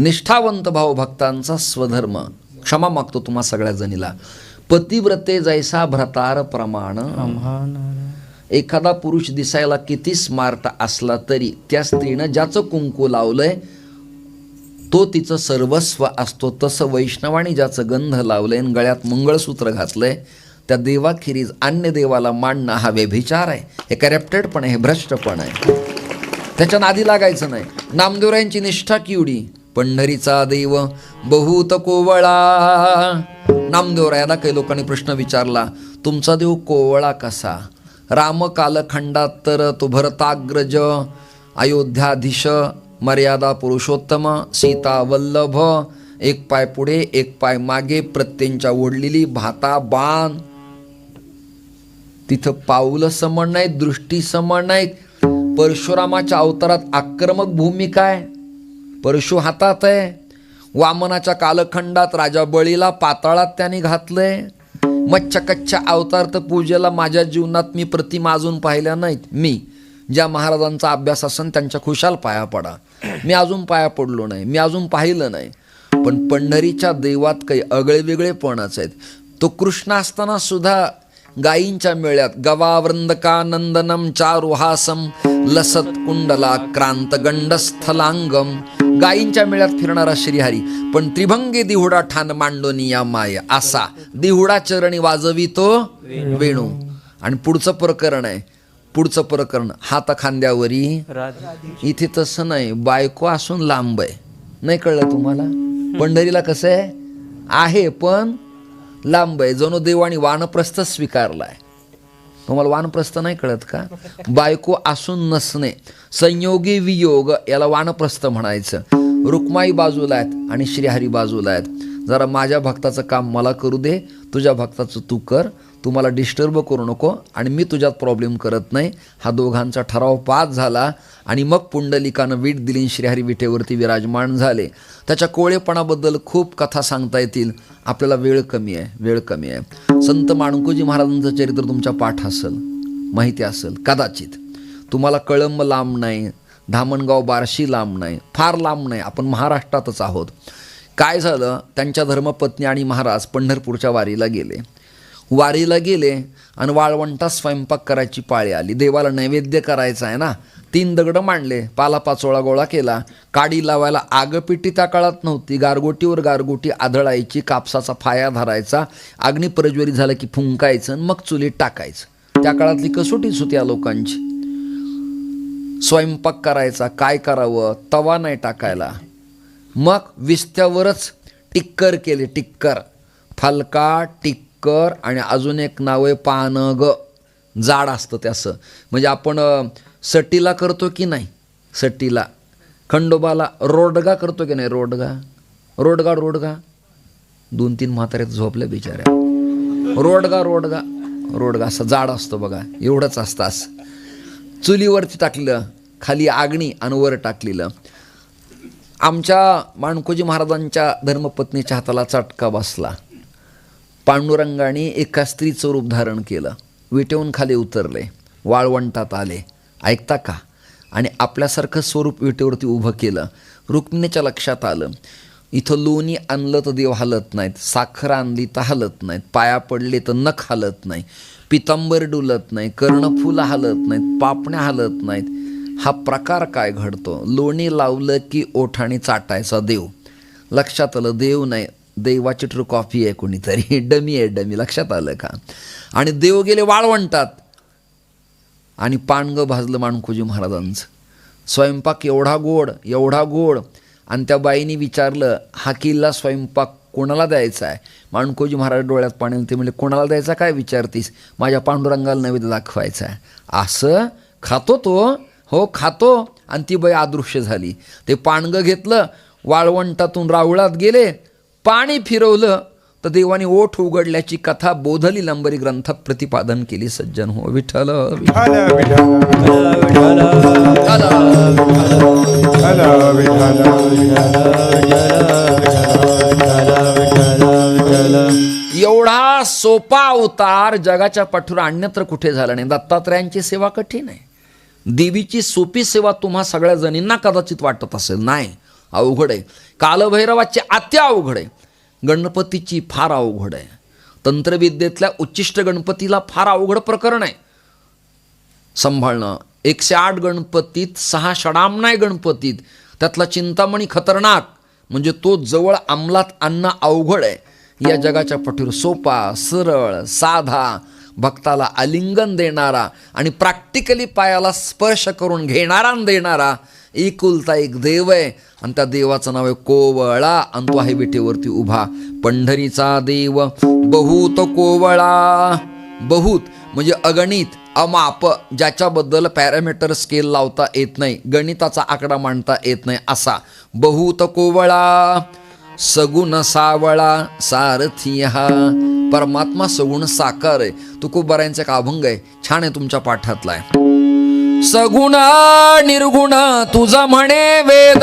निष्ठावंत भाव भक्तांचा स्वधर्म. क्षमा मागतो तुम्हा सगळ्या जणीला. पतिव्रते जैसा भ्रतार प्रमाण. एखादा पुरुष दिसायला किती स्मार्ट असला तरी त्या स्त्रीनं ज्याचं कुंकू लावलंय तो तिचं सर्वस्व असतो. तसं वैष्णवानी ज्याचं गंध लावलंय आणि गळ्यात मंगळसूत्र घातलंय त्या देवाखेरीज अन्य देवाला मांडणं हा व्यभिचार आहे. हे करप्टेड पण आहे हे भ्रष्ट पण आहे. त्याच्या नादी लागायचं नाही. नामदेवरायांची निष्ठा किवडी. पंढरीचा देव बहुत कोवळा. नामदेवरायाला काही लोकांनी प्रश्न विचारला तुमचा देव कोवळा कसा? राम कालखंडात तर तो भरताग्रज अयोध्याधीश मर्यादा पुरुषोत्तम सीता वल्लभ एक पाय पुढे एक पाय मागे प्रत्येंच्या ओढलेली भाता बाण. तिथं पाऊल समान नाहीत दृष्टी समान नाहीत परशुरामाच्या अवतारात आक्रमक भूमिका आहे. परशु हातात आहे. वामनाच्या कालखंडात राजा बळीला पाताळात त्याने घातलंय. कच्छ अवतार तर पूजेला माझ्या जीवनात मी प्रतिमा अजून पाहिल्या नाहीत. मी ज्या महाराजांचा अभ्यास असन त्यांच्या खुशाल पाया पडा. मी अजून पाया पडलो नाही मी अजून पाहिलं नाही. पण पंढरीच्या देवात काही आगळेवेगळेपणाच आहेत. तो कृष्ण असताना सुद्धा गायींच्या मेळ्यात गवावृंदकानंदनम चारुहासम लसत कुंडला क्रांत गंडस्थलांगम गायींच्या मेळ्यात फिरणारा श्रीहरी पण त्रिभंगी दिहुडा ठाण मांडोनी या माय असा दिहुडा चरणी वाजवितो वेणू. आणि पुढचं प्रकरण आहे. पुढचं प्रकरण हात खांद्यावरी. इथे तसं नाही बायको असून लांब आहे. नाही कळलं तुम्हाला? पंढरीला कसं आहे? आहे पण लांब आहे. जणू देवानी वानप्रस्थ स्वीकारलाय. तुम्हाला वानप्रस्थ नाही कळत का? बायको असून नसणे संयोगी वियोग याला वानप्रस्थ म्हणायचं. रुक्माई बाजूला आहेत आणि श्रीहरी बाजूला आहेत. जरा माझ्या भक्ताचं काम मला करू दे तुझ्या भक्ताचं तू कर. तू मला डिस्टर्ब करू नको आणि मी तुझ्यात प्रॉब्लेम करत नाही. हा दोघांचा ठराव पास झाला आणि मग पुंडलिकानं वीट दिली श्रीहरी विटेवरती विराजमान झाले. त्याच्या कोळेपणाबद्दल खूप कथा सांगता येतील. आपल्याला वेळ कमी आहे वेळ कमी आहे. संत माणकोजी महाराजांचं चरित्र तुमच्या पाठ असेल माहिती असेल कदाचित. तुम्हाला कळंब लांब नाही धामणगाव बार्शी लांब नाही फार लांब नाही. आपण महाराष्ट्रातच आहोत. काय झालं? त्यांच्या धर्मपत्नी आणि महाराज पंढरपूरच्या वारीला गेले. वारीला गेले आणि वाळवंटा स्वयंपाक करायची पाळी आली. देवाला नैवेद्य करायचा आहे ना? तीन दगडं मांडले पालापाचोळा गोळा केला. काडी लावायला आगपिटी त्या काळात नव्हती. गारगोटीवर गारगोटी आदळायची कापसाचा फाया धरायचा. अग्नी प्रज्वलित झालं की फुंकायचं आणि मग चुलीत टाकायचं. त्या काळातली कसोटीच होती या लोकांची. स्वयंपाक करायचा काय करावं? तवा नाही टाकायला. मग विस्त्यावरच टिक्कर केले टिक्कर. फलका कर आणि अजून एक नाव आहे पानग जाड असतं त्याचं म्हणजे आपण सटीला करतो की नाही? सटीला. खंडोबाला रोडगा करतो की नाही? रोडगा. रोडगा रोडगा. दोन तीन म्हाताऱ्यात झोपल्या बिचाऱ्या. रोडगा रोडगा. रोडगा असं जाड असतो बघा. एवढंच असतं असं. चुलीवरती टाकलेलं खाली आगणी आणि वर टाकलेलं. आमच्या माणकोजी महाराजांच्या धर्मपत्नीच्या हाताला चटका बसला. पांडुरंगाने एका स्त्रीचं रूप धारण केलं. विटेहून खाली उतरले. वाळवंटात आले. ऐकता का? आणि आपल्यासारखं स्वरूप विटेवरती उभं केलं. रुक्मिणीच्या लक्षात आलं. इथं लोणी आणलं तर देव हलत नाहीत. साखर आणली तर हलत नाहीत. पाया पडले तर नख हलत नाही. पितांबर डुलत नाही. कर्णफुलं हलत नाहीत. पापण्या हलत नाहीत. हा प्रकार काय घडतो? लोणी लावलं की ओठाणी चाटायचा देव. लक्षात आलं देव नाही. देवाची ट्रू कॉफी आहे कोणीतरी. डमी आहे डमी लक्षात आलं का? आणि देव गेले वाळवंटात. आणि पानगं भाजलं माणकोजी महाराजांचं. स्वयंपाक एवढा गोड एवढा गोड. आणि त्या बाईने विचारलं हा किल्ला स्वयंपाक कोणाला द्यायचा आहे? माणकोजी महाराज डोळ्यात पाणी ते म्हणजे कोणाला द्यायचा? काय विचारतीस? माझ्या पांडुरंगाला नैवेद्य दाखवायचा आहे. असं? खातो तो? हो खातो. आणि ती बाई अदृश्य झाली. ते पाणगं घेतलं वाळवंटातून रावळात गेले. पाणी फिरवलं तर देवाने ओठ उघडल्याची कथा बोधली लंबरी ग्रंथात प्रतिपादन केली सज्जन. हो विठ्ठल एवढा सोपा अवतार जगाच्या पाठीवर अन्यत्र कुठे झाला नाही? दत्तात्रयांची सेवा कठीण आहे. देवीची सोपी सेवा तुम्हा सगळ्या जणींना कदाचित वाटत असेल. नाही. अवघड आहे. कालभैरवाची आत्या अवघड आहे. गणपतीची फार अवघड आहे. तंत्रविद्येतल्या उच्चिष्ट गणपतीला फार अवघड प्रकरण आहे. सांभाळणं. एकशे आठ गणपतीत सहा षडामनाय गणपतीत. त्यातला चिंतामणी खतरनाक. म्हणजे तो जवळ अंमलात आणणं अवघड आहे. या जगाच्या पटीवर सोपा सरळ साधा भक्ताला आलिंगन देणारा आणि प्रॅक्टिकली पायाला स्पर्श करून घेणारा देणारा एकुलता एक देव आहे. आणि त्या देवाचं नाव आहे कोवळा. आणि तो आहे विटेवरती उभा. पंढरीचा देव. बहुत कोवळा. बहुत म्हणजे अगणित. अमाप. ज्याच्याबद्दल पॅरामीटर स्केल लावता येत नाही. गणिताचा आकडा मांडता येत नाही असा. बहुत कोवळा. सगुण सावळा. सारथी हा परमात्मा सगुण साकार आहे. तुकोबारायांचा एक अभंग आहे. छान आहे तुमच्या पाठातला आहे. सगुण निर्गुण तुझा म्हणे वेद.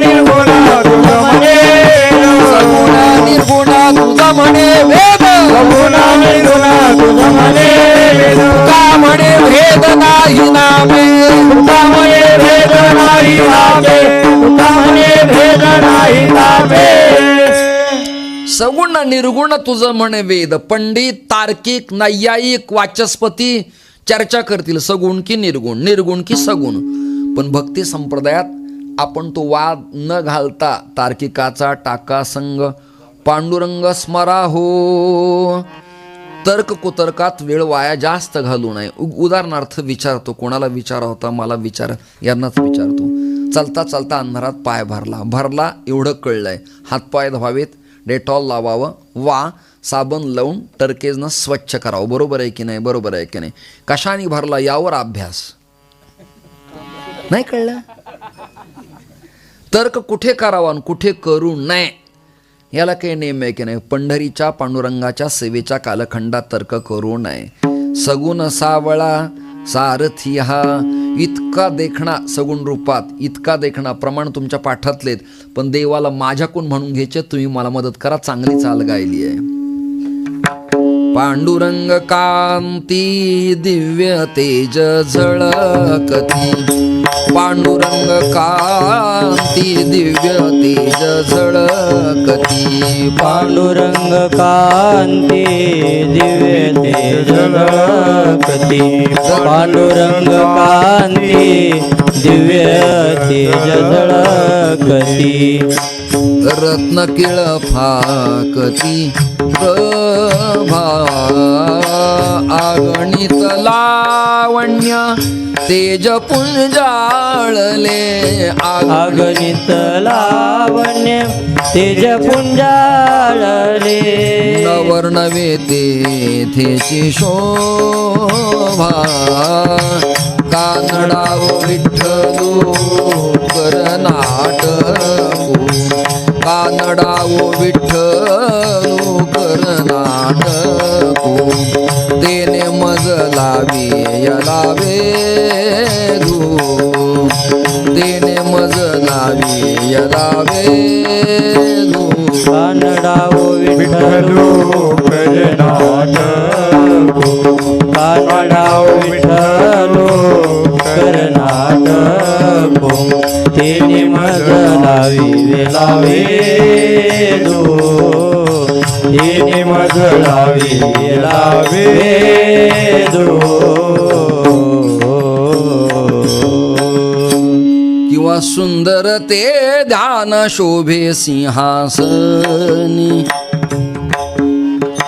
निर्गुण तुझ म्हणे सगुण निर्गुण तुझा म्हणे वेद. सगुण निर्गुण तुझ म्हणे का म्हणे भेद नाही नामे का म्हणे भेद नाही नामे का म्हणे भेद नाही नामे. सगुण निर्गुण तुझं म्हणे वेद. पंडित तार्किक नैयायिक वाचस्पती चर्चा करतील सगुण की निर्गुण निर्गुण की सगुण. पण भक्ती संप्रदायात आपण तो वाद न घालता तार्किकाचा टाका संग पांडुरंग स्मरा हो तर्क कुतर्कात वेळ वाया जास्त घालू नये. उदाहरणार्थ विचारतो कोणाला विचारा होता मला विचार यांनाच विचारतो. चालता चालता अंधारात पाय भरला. भरला एवढं कळलंय. हातपाय धवावेत डेटॉल लावावं. वा साबण लावून टर्केजनं स्वच्छ करावं. बरोबर आहे की नाही? बरोबर आहे की नाही? कशाने भरला यावर अभ्यास? नाही कळलं? तर्क कुठे करावा आणि कुठे करू नये? याला काही नेम आहे की नाही? पंढरीच्या पांडुरंगाच्या सेवेच्या कालखंडात तर्क करू नये. सगुण सावळा सारथी हा इतका देखणा सगुण रूपात इतका देखणा प्रमाण तुमच्या पाठातलेत. पण देवाला माझ्याकडून म्हणून घ्यायचे तुम्ही मला मदत करा चांगली चाल गायली आहे. पांडुरंग कांती दिव्य तेज झळकती. पांडुरंग कांती दिव्य तेज झळकती. पांडुरंग कांती दिव्य तेज झळकती. पांडुरंग कांती दिव्य रत्न किळ फाकती. आगणित लावण्य तेज पुंजाळले आग अगणित लावण्य तेज पुंजाळले नवर्णवे तेथेची शोभा. कानडाव विठ्ठलो नाट कानडाव विठ्ठल तेने लावी लावे धू तेने मज लावी लावे धू कानडाओ विठ्ठलो कानडाओ विठ्ठलो कर्नाटको तेने मज लावी लावे दो. तेने मज लावी वेलावे दो किंवा सुंदर ते ध्यान शोभे सिंहासनी.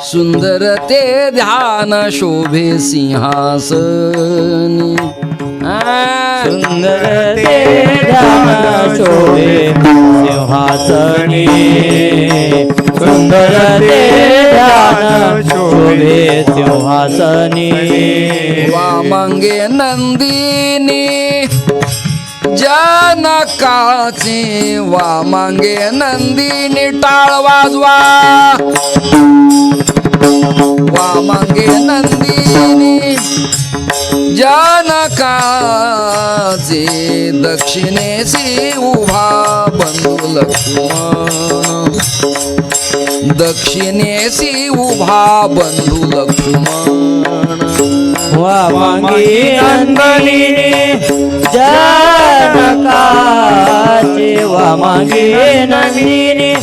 सुंदर ते ध्यान शोभे सिंहासनी. सुंदर ते ध्यान शोभे सिंहासनी. सुंदर ते ध्यान शोभे सिंहासनी वामंगे नंदिनी जनकाची वामंगे नंदिनी टाळ वाजवा. वामंगे नंदिनी जनकाचे दक्षिणेशी उभा. बंधू लक्ष्मण। दक्षिणेशी उभा बंधू लक्ष्मण। वामांगी नंदनी जनकाचे वामागे नंदिनी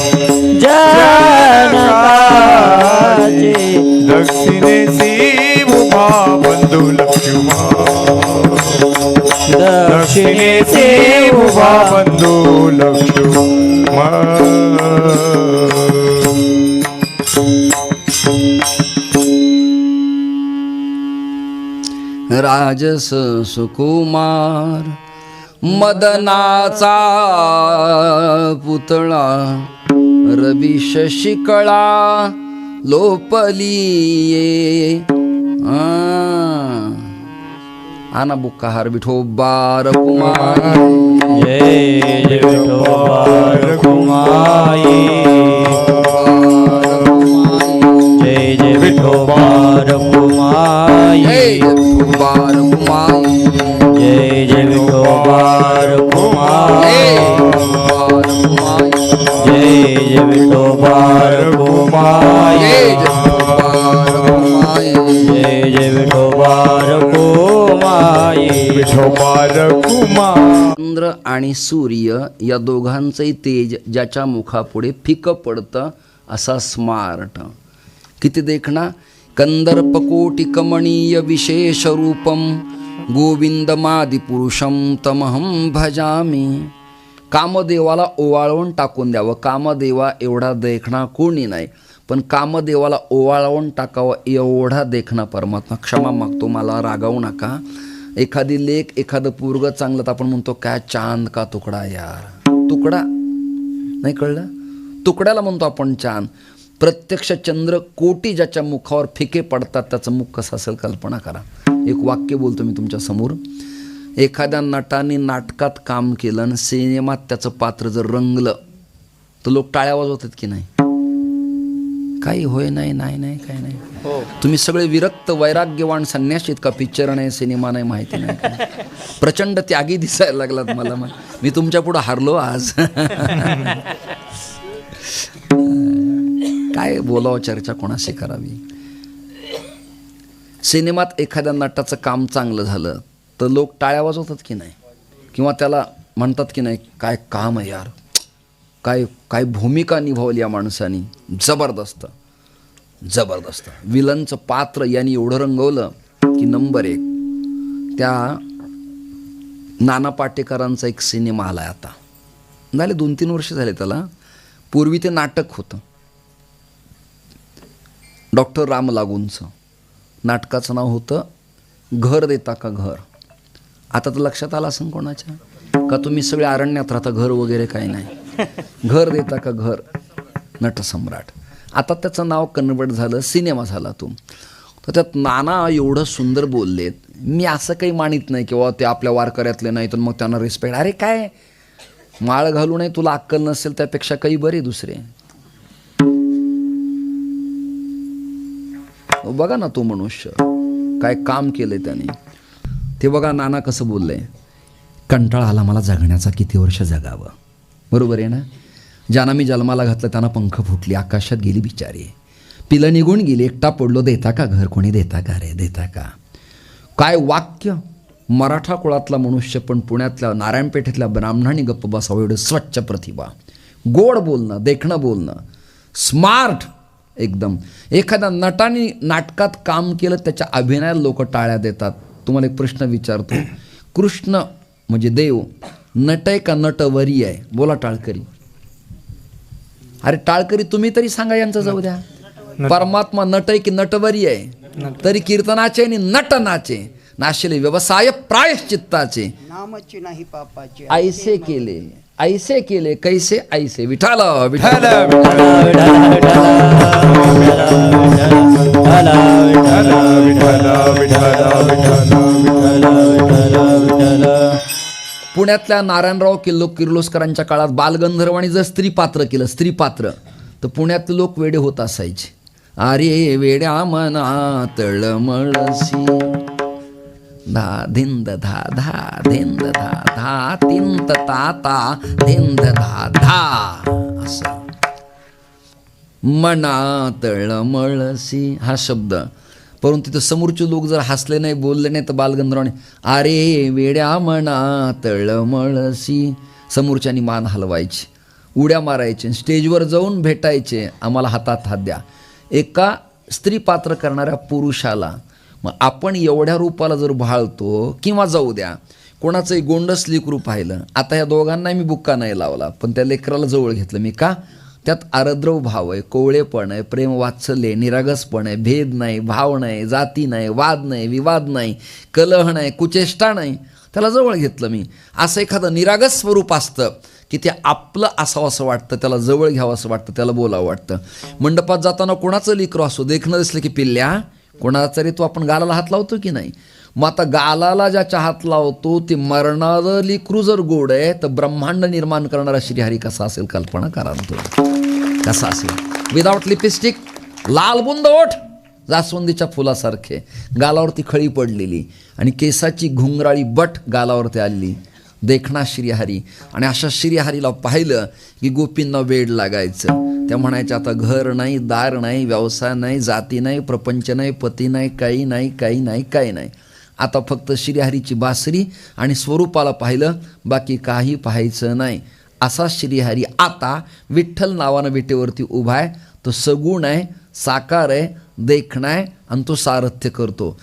जनकाचे। दक्षिणेसी उभा बंधू लक्ष्मण। दक्षिणेचे उभा बंधू लक्ष्मण. राजस सुकुमार मदनाचा पुतळा रवी शशिकळा આના બુક્કા હાર વિઠો બાર કુમાર જય વિઠો બાર आणि सूर्य या दोघांचंही तेज ज्याच्या मुखापुढे फिकं पडतं असा स्मार्ट. किती देखणा? कंदर्पकोटी कमणीय विशेष रूपम गोविंदमादि पुरुषम तमहम भजामी. कामदेवाला ओवाळवून टाकून द्यावं. कामदेवा एवढा देखणा कोणी नाही. पण कामदेवाला ओवाळवून टाकावं एवढा देखणा परमात्मा. क्षमा मागतो मला रागावू नका. एखादी लेख एखादं पूर्ग चांगलं तर आपण म्हणतो काय चांद का तुकडा यार? तुकडा. नाही कळलं? तुकड्याला म्हणतो आपण चांद. प्रत्यक्ष चंद्र कोटी ज्याच्या मुखावर फिके पडतात त्याचं मुख कसं असेल कल्पना करा. एक वाक्य बोलतो मी तुमच्यासमोर. एखाद्या नटाने नाटकात काम केलं आणि सिनेमात त्याचं पात्र जर रंगलं तर लोक टाळ्या वाजवतात की नाही? काही होय नाही नाही नाही काय नाही. हो. तुम्ही सगळे विरक्त वैराग्यवान संन्यासीत का पिक्चर नाही सिनेमा नाही माहिती नाही. प्रचंड त्यागी दिसायला लागलात मला. मग मी तुमच्या पुढं हारलो आज. काय बोलावं चर्चा कोणाशी करावी? सिनेमात एखाद्या नटाचं काम चांगलं झालं तर लोक टाळ्या वाजवतात की नाही? किंवा त्याला म्हणतात की नाही काय काम आहे यार? काय काय भूमिका निभावली या माणसानी? जबरदस्त. जबरदस्त. विलनचं पात्र यांनी एवढं रंगवलं की नंबर एक. त्या नाना पाटेकरांचा एक सिनेमा आला आहे आता. झाले दोन तीन वर्ष झाले त्याला. पूर्वी ते नाटक होतं. डॉक्टर राम लागूंचं नाटकाचं नाव होतं घर देता का घर. आता तर लक्षात आलं असेल कोणाच्या? का तुम्ही सगळे अरण्यात राहता घर वगैरे काही नाही. घर देता का घर. नटसम्राट. आता त्याचं नाव कन्वर्ट झालं सिनेमा झाला तो. तर त्यात नाना एवढं सुंदर बोललेत. मी असं काही मानित नाही किंवा ते आपल्या वारकऱ्यातले नाही तर मग त्यांना रिस्पेक्ट अरे काय? माळ घालू नये तुला अक्कल नसेल त्यापेक्षा काही बरे दुसरे. बघा ना तो मनुष्य. काय काम केलंय त्याने. ते बघा नाना कसं बोललंय. कंटाळा आला मला जगण्याचा किती वर्ष जगावं. बरोबर आहे ना? ज्यांना मी जन्माला घातलं त्यांना पंख फुटली आकाशात गेली बिचारी. पिलं निघून गेली एकटा पडलो देता का घर कोणी? देता का रे? देता का? काय वाक्य? मराठा कुळातला मनुष्य पण पुण्यातल्या नारायणपेठेतल्या ब्राह्मणांनी गप्प बसावं एवढं स्वच्छ प्रतिभा. गोड बोलणं देखणं बोलणं. स्मार्ट एकदम. एखाद्या नटाने नाटकात काम केलं त्याच्या अभिनयाला लोक टाळ्या देतात. तुम्हाला एक प्रश्न विचारतो. कृष्ण म्हणजे देव. नट आहे का नटवरी आहे? बोला टाळकरी. अरे टाळकरी तुम्ही तरी सांगा यांचं जाऊ द्या परमात्मा नट आहे की नटवरी आहे तरी कीर्तनाचे आणि नटनाचे नाशिले व्यवसाय प्रायश्चित्ताचे नामाची नाही पापाची ऐसे केले ऐसे केले कैसे ऐसे विठाल विठाल पुण्यातल्या नारायणराव किल्लो किर्लोस्करांच्या काळात बालगंधर्वांनी जर स्त्री पात्र केलं स्त्री पात्र तर पुण्यातले लोक वेडे होत असायचे. अरे वेड्या मना तळमळसी धा धिंद धा धा धिंद धा धा तिंत ता ता धिंद धा धा. असं. मना तळमळसी हा शब्द परंतु तिथं समोरचे लोक जर हसले नाही बोलले नाही तर बालगंधर्वाने अरे वेड्या म्हणा तळमळसी. समोरच्यानी मान हलवायची उड्या मारायचे स्टेजवर जाऊन भेटायचे आम्हाला हातात हात द्या. एका स्त्री पात्र करणाऱ्या पुरुषाला मग आपण एवढ्या रूपाला जर भाळतो किंवा जाऊ द्या कोणाचंही गोंडस लेकरू पाहिलं आता या दोघांना मी बुक्का नाही लावला पण त्या लेकराला जवळ घेतलं मी का त्यात आरद्रव भाव आहे कोवळेपण आहे प्रेम वात्सल्य निरागसपण आहे भेद नाही भाव नाही जाती नाही वाद नाही विवाद नाही कलह नाही कुचेष्टा नाही. त्याला जवळ घेतलं मी. असं एखादं निरागस स्वरूप असतं की ते आपलं असावं असं वाटतं त्याला जवळ घ्यावं असं वाटतं त्याला बोलावं वाटतं. मंडपात जाताना कोणाचं लिकरो असो देखणं दिसलं की पिल्ल्या कोणाचा तरी तो आपण गालाला हात लावतो की नाही? मग आता गालाला ज्याच्या हात लावतो ते मरणारं लिकरू जर गोड आहे तर ब्रह्मांड निर्माण करणारा श्रीहरी कसा असेल कल्पना करा तो कसा असेल? विदाउट लिपस्टिक लाल बुंद ओठ जास्वंदीच्या फुलासारखे. गालावरती खळी पडलेली आणि केसाची घुंगराळी बट गालावरती आलेली. देखणा श्रीहरी. आणि अशा श्रीहरीला पाहिलं की गोपींना वेड लागायचं. त्या म्हणायच्या आता घर नाही दार नाही व्यवसाय नाही जाती नाही प्रपंच नाही पती नाही काही नाही काही नाही काही नाही. आता फक्त श्रीहरीची बासरी आणि स्वरूपाला पाहिलं बाकी काही पाहायचं नाही. असा श्रीहरी आता विठ्ठल नावानं विटेवरती उभा आहे. तो सगुण आहे साकार आहे देखणा आहे आणि तो सारथ्य करतो.